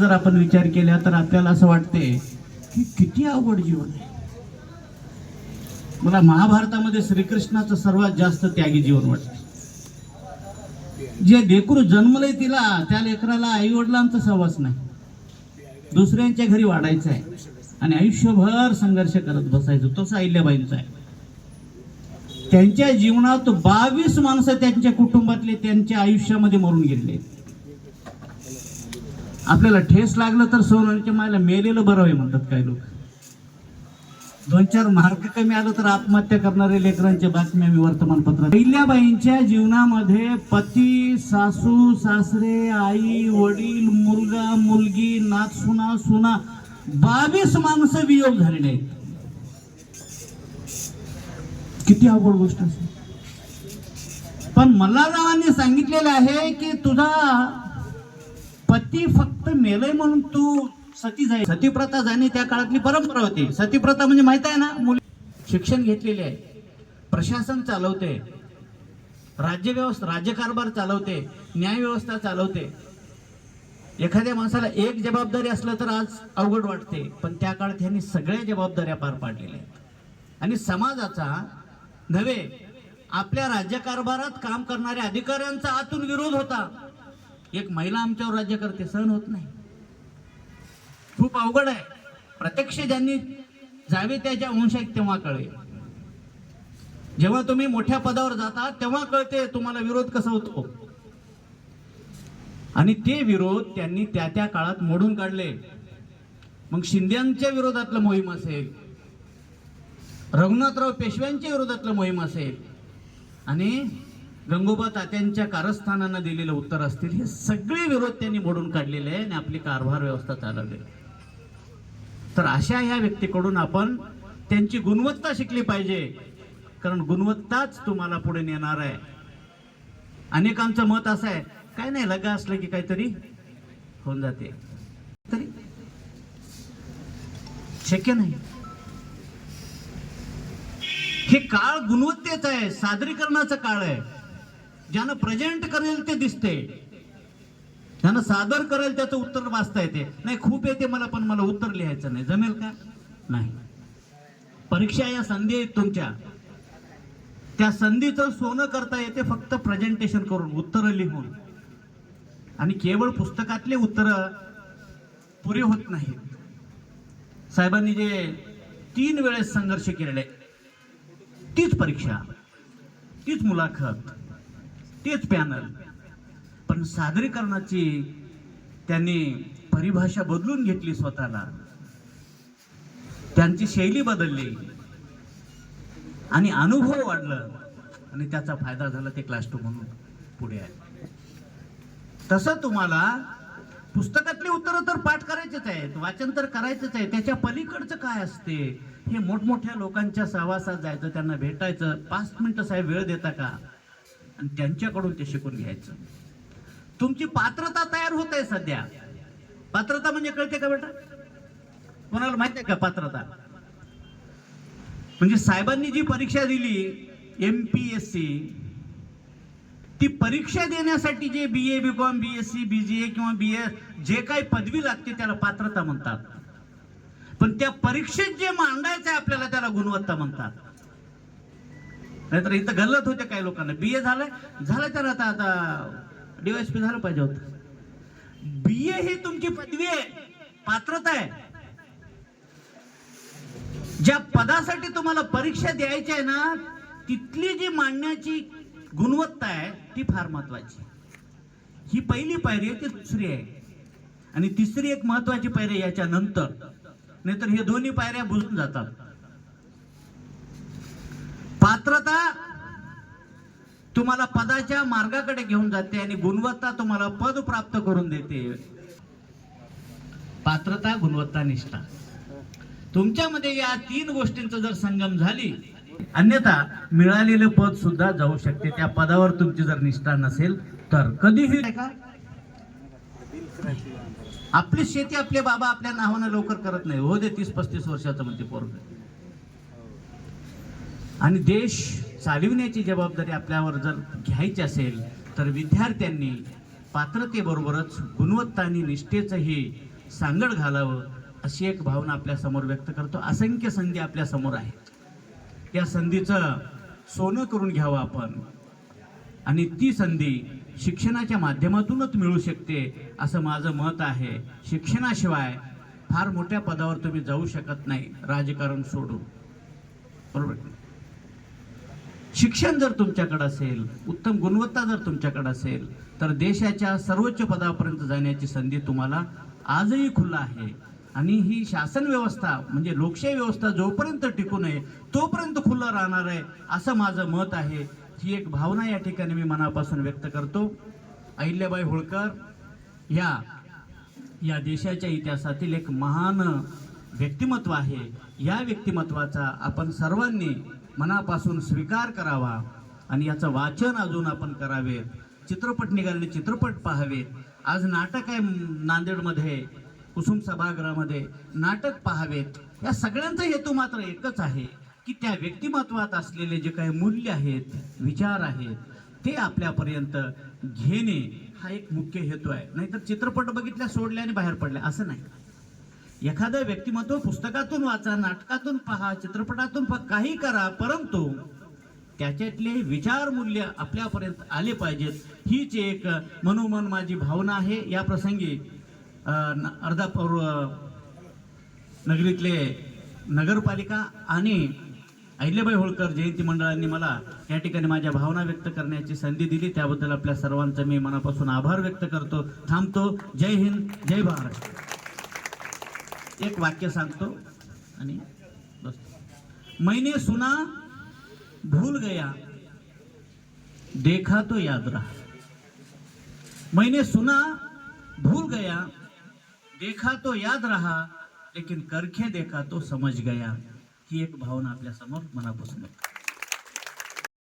जर आपण विचार केला तर आपल्याला असं वाटते की किती अवघड जीवन आहे. मला महाभारतामध्ये श्रीकृष्णाचं सर्वात जास्त त्यागी जीवन वाटतं. जे लेकरू जन्मलंय तिला त्या लेकराला आई वडिलांचा सहवास नाही. दुसऱ्यांच्या घरी वाढायचं आहे. आणि आयुष्यभर संघर्ष करत बसायचं. तसं अहिल्याबाईंचा आहे. त्यांच्या जीवनात बावीस माणसं त्यांच्या कुटुंबातले त्यांच्या आयुष्यामध्ये मरून गेले आपल्याला ठेस लागलं तर सोनाच्या मायला मेलेलं बरं आहे म्हणतात काही लोक. दोन चार मार्क कमी आलं तर आत्महत्या करणारे लेकरांच्या बातम्या मी वर्तमानपत्रात अहिल्याबाईंच्या जीवनामध्ये पती सासू सासरे आई वडील मुलगा मुलगी नात सुना सुना बावीस माणसं वियोग झालेले आहेत. किती अवघड गोष्ट असेल. पण मल्हाररावांनी सांगितलेलं आहे की तुझा पती फक्त मेलय म्हणून तू सती जाई सतीप्रथा जाणे त्या काळातली परंपरा होती. सतीप्रथा म्हणजे माहीत आहे ना? मुली शिक्षण घेतलेले आहे. प्रशासन चालवते. राज्यव्यवस्था राज्यकारभार चालवते. न्यायव्यवस्था चालवते. एखाद्या माणसाला एक जबाबदारी असलं तर आज अवघड वाटते. पण त्या काळात ह्यांनी सगळ्या जबाबदाऱ्या पार पाडलेल्या आहेत. आणि समाजाचा नव्हे आपल्या राज्यकारभारात काम करणाऱ्या अधिकाऱ्यांचा आतून विरोध होता. एक महिला आमच्यावर राज्य करते सहन होत नाही. खूप अवघड आहे. प्रत्यक्ष ज्यांनी जावे त्याच्या वंशात तेव्हा कळेल. जेव्हा तुम्ही मोठ्या पदावर जाता तेव्हा कळते तुम्हाला विरोध कसा होतो. आणि ते विरोध त्यांनी त्या त्या काळात मोडून काढले. मग शिंद्यांच्या विरोधातलं मोहीम असेल रघुनाथराव पेशव्यांच्या विरोधातलं मोहीम असेल आणि गंगोबा तात्यांच्या कारस्थानांना दिलेलं उत्तर असतील हे सगळे विरोध त्यांनी मोडून काढलेले आहे आणि आपली कारभार व्यवस्था चालवली आहे. तर अशा ह्या व्यक्तीकडून आपण त्यांची गुणवत्ता शिकली पाहिजे कारण गुणवत्ताच तुम्हाला पुढे नेणार आहे. अनेकांचं मत असं आहे काय नाही लगा असलं की काहीतरी होऊन जाते. तरी शक्य नाही. हे काळ गुणवत्तेचं आहे सादरीकरणाचं काळ आहे. ज्यानं प्रेझेंट करेल ते दिसते ज्यानं सादर करेल त्याचं उत्तर वाचता येते. नाही खूप येते मला पण मला उत्तर लिहायचं नाही. जमेल का? नाही. परीक्षा या संधी आहेत तुमच्या. त्या संधीचं सोनं करता येते फक्त प्रेझेंटेशन करून उत्तरं लिहून. आणि केवळ पुस्तकातले उत्तरं पुरे होत नाहीत. साहेबांनी जे तीन वेळेस संघर्ष केलेले तीच परीक्षा तीच मुलाखत तेच पॅनल पण सादरीकरणाची त्यांनी परिभाषा बदलून घेतली स्वतःला. त्यांची शैली बदलली. आणि अनुभव वाढलं. आणि त्याचा फायदा झाला ते क्लास टू म्हणून पुढे आहे तसं तुम्हाला पुस्तकातली उत्तरं तर पाठ करायचेच आहेत वाचन तर करायचंच आहे त्याच्या पलीकडचं काय असते? हे मोठमोठ्या लोकांच्या सहवासात जायचं त्यांना भेटायचं. पाच मिनटं साहेब वेळ देता का? आणि त्यांच्याकडून ते शिकून घ्यायचं. तुमची पात्रता तयार होत आहे सध्या. पात्रता म्हणजे कळते का बेटा? कोणाला माहिती आहे का पात्रता? म्हणजे साहेबांनी जी परीक्षा दिली एम पी एस सी ती परीक्षा देण्यासाठी जे B A B com B S C B G A किंवा बी ए जे काही पदवी लागते त्याला पात्रता म्हणतात. पण त्या परीक्षेत जे मांडायचं आहे आपल्याला त्याला गुणवत्ता म्हणतात. नाहीतर इथं गल्लत होते काही लोकांना. बी ए झालंय. झालं तर आता आता डीवायसपी झालं पाहिजे होतं. बी ए ही तुमची पदवी आहे. पात्रता आहे. ज्या पदासाठी तुम्हाला परीक्षा द्यायची आहे ना तिथली जी मांडण्याची गुणवत्ता आहे ती फार महत्वाची ही पहिली पायरी आहे ती दुसरी आहे. आणि तिसरी एक महत्वाची पायरी आहे याच्या नंतर नाहीतर हे दोन्ही पायऱ्या बुजून जातात. पात्रता तुम्हाला पदाच्या मार्गाकडे घेऊन जाते आणि गुणवत्ता तुम्हाला पद प्राप्त करून देते. पात्रता गुणवत्ता निष्ठा. तुमच्यामध्ये या तीन गोष्टींचा जर संगम झाली अन्यथा मिळालेलं पद सुद्धा जाऊ शकते. त्या पदावर तुमची जर निष्ठा नसेल तर कधीही का? आपली शेती आपले बाबा आपल्या नावानं लवकर करत नाही. हो दे तीस पस्तीस वर्षाचं म्हणते पोरग. आणि देश चालविण्याची जबाबदारी आपल्यावर जर घ्यायची असेल तर विद्यार्थ्यांनी पात्रतेबरोबरच गुणवत्ता आणि निष्ठेचंही सांगड घालावं अशी एक भावना आपल्यासमोर व्यक्त करतो. असंख्य संधी आपल्यासमोर आहे आहेत. त्या संधीचं सोनं करून घ्यावं आपण. आणि ती संधी शिक्षणाच्या माध्यमातूनच मिळू शकते असं माझं मत आहे. शिक्षणाशिवाय फार मोठ्या पदावर तुम्ही जाऊ शकत नाही राजकारण सोडून. बरोबर? शिक्षण जर तुमच्याकडे असेल उत्तम गुणवत्ता जर तुमच्याकडे असेल तर देशाच्या सर्वोच्च पदापर्यंत जाण्याची संधी तुम्हाला आजही खुला आहे. आणि ही शासन व्यवस्था म्हणजे लोकशाही व्यवस्था जोपर्यंत टिकू नये तोपर्यंत खुलं राहणार आहे असं माझं मत आहे. ही एक भावना या ठिकाणी मी मनापासून व्यक्त करतो. अहिल्याबाई होळकर या या देशाच्या इतिहासातील एक महान व्यक्तिमत्व आहे. या व्यक्तिमत्वाचा आपण सर्वांनी मनापासून स्वीकार करावा आणि याचं वाचन अजून आपण करावे चित्रपट निघालेले चित्रपट पाहावेत. आज नाटक आहे नांदेडमध्ये कुसुम सभागृहामध्ये. नाटक पाहावेत. या सगळ्यांचा हेतू मात्र एकच आहे की त्या व्यक्तिमत्वात असलेले जे काही मूल्य आहेत विचार आहेत ते आपल्यापर्यंत घेणे हा एक मुख्य हेतू आहे. नाहीतर चित्रपट बघितल्या सोडल्या आणि बाहेर पडल्या असं नाही. एखादं व्यक्तिमत्व पुस्तकातून वाचा नाटकातून पहा चित्रपटातून पहा काही करा परंतु त्याच्यातले विचार मूल्य आपल्यापर्यंत आले पाहिजेत. हीच एक मनोमन माझी भावना आहे. या प्रसंगी न- अर्धापूर नगरीतले नगरपालिका आणि अहिल्याबाई होळकर जयंती मंडळांनी मला या ठिकाणी माझ्या भावना व्यक्त करण्याची संधी दिली. त्याबद्दल आपल्या सर्वांचा मी मनापासून आभार व्यक्त करतो थांबतो. जय हिंद जय भारत. एक वाक्य सांगतो आणि मैने मैंने सुना भूल गया देखा तो याद रहा. मैंने सुना भूल गया देखा तो याद रहा लेकिन करके देखा तो समझ गया ही एक भावना आपल्यासमोर मनापासून व्यक्त